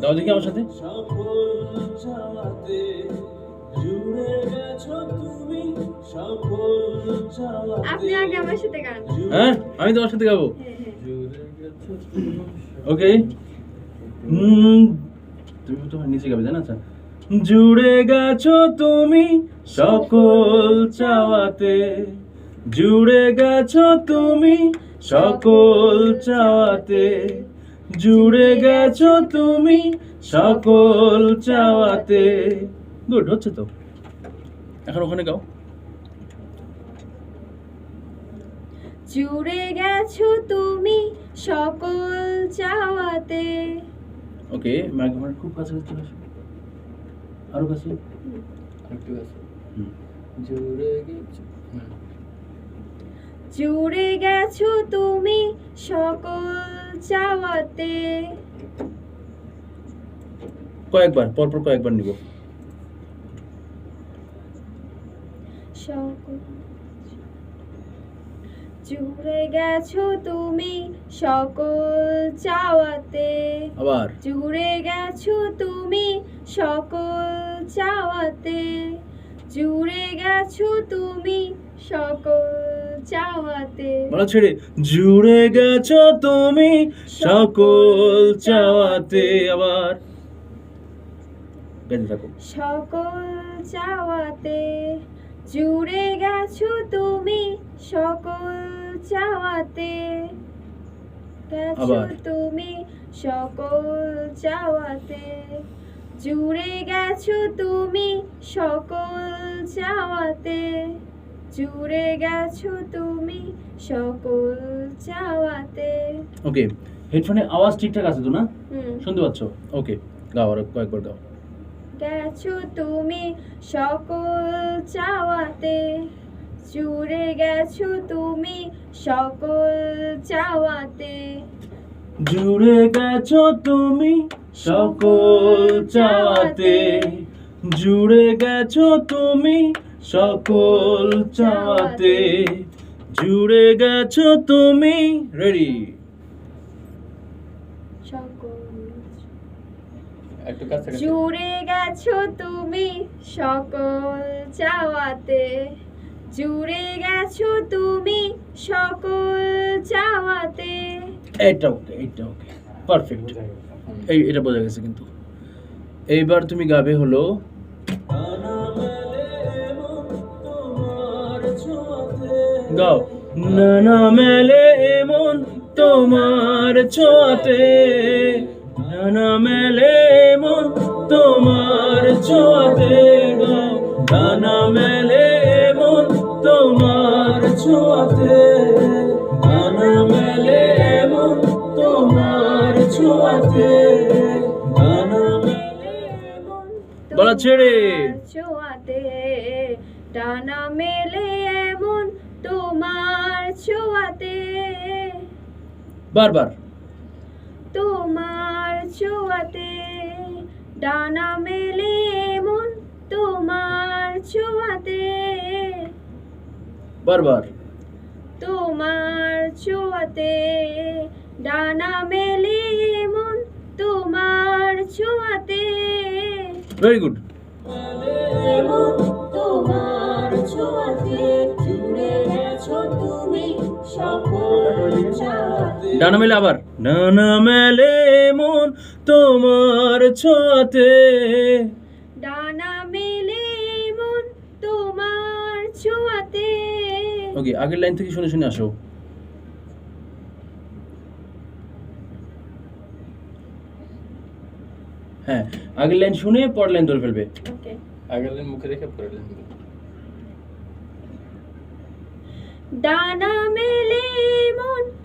দাও দেখি আমার সাথে। জুড়ে গেছো তুমি সকল আপনি আগে আমার সাথে গান। হ্যাঁ আমি তোমার সাথে গাবো। হ্যাঁ, হ্যাঁ। ওকে তুমি তো নিচে গাবে জানা আচ্ছা জুড়ে গেছো তুমি সকল চাওয়াতে। জুড়ে গেছো তুমি সকল চাওয়াতে। জুড়ে গেছো তুমি সকল চাওয়াতে। গুড হচ্ছে তো। এখন ওখানে গাও। জুড়ে গেছো তুমি সকল চাওয়াতে। ওকে মাইক্রোফোন খুব কাছে চলে আসো। আরও কাছে? একটু আছে হুম। জুড়ে গেছো। জুড়ে গেছো তুমি সকল চাওয়াতে। কয়েকবার পরপর কয়েকবার নিব। জুড়ে গেছো তুমি সকল চাওয়াতে। আবার। জুড়ে গেছো তুমি সকল চাওয়াতে। জুড়ে গেছো তুমি সকল চাওয়াতে বলো ছেড়ে জুড়ে গেছো তুমি সকল চাওয়াতে আবার। গাইতে থাকো। সকল চাওয়াতে জুড়ে গেছো তুমি সকল চাওয়াতে। গেছো তুমি সকল চাওয়াতে জুড়ে গেছো তুমি সকল চাওয়াতে। জুড়ে গেছো তুমি সকল চাওয়াতে। ওকে হেডফোনে আওয়াজ ঠিকঠাক আছে তো না? শুনতে পাচ্ছ? ওকে গাও আর কয়েকবার গাও। গেছো তুমি সকল চাওয়াতে। জুড়ে গেছো তুমি সকল চাওয়াতে। জুড়ে গেছো তুমি সকল চাওয়াতে। জুড়ে গেছো তুমি সকল চাওয়াতে জুড়ে গেছো তুমি। রেডি জুড়ে গেছো তুমি সকল চাওয়াতে। জুড়ে গেছো তুমি সকল চাওয়াতে। এটা ওকে এটা ওকে। পারফেক্ট এই এটা বোঝা গেছে কিন্তু। এইবার তুমি গাবে হলো গাও। নানা মেলে এমন তোমার ছোঁয়াতে। নানা মেলে এমন তোমার ছোঁয়াতে গাও। নানা মেলে এমন তোমার ছোঁয়াতে। নানা মেলে এমন তোমার ছোঁয়াতে। ছেড়ে। ছোঁয়াতে। ডানা মেলে বারবার। তোমার ছোঁয়াতে ডানা মেলে এমন তোমার ছোঁয়াতে। বারবার। তোমার ছোঁয়াতে ডানা মেলে এমন তোমার ছোঁয়াতে। ভেরি গুড তোমার ছোঁয়াতে। জুড়ে গেছো তুমি সকল ডানা মেলে আবার। ডানা মেলে মন তোমার ছোঁয়াতে। ডানা মেলে এমন তোমার ছোঁয়াতে। ওকে আগের লাইন থেকে শুনে শুনে আসো। হ্যাঁ আগের লাইন শুনে পরের লাইন ধরে ফেলবে। আগের দিন মুখে রেখে পরে দিন ডানা মেলে এমন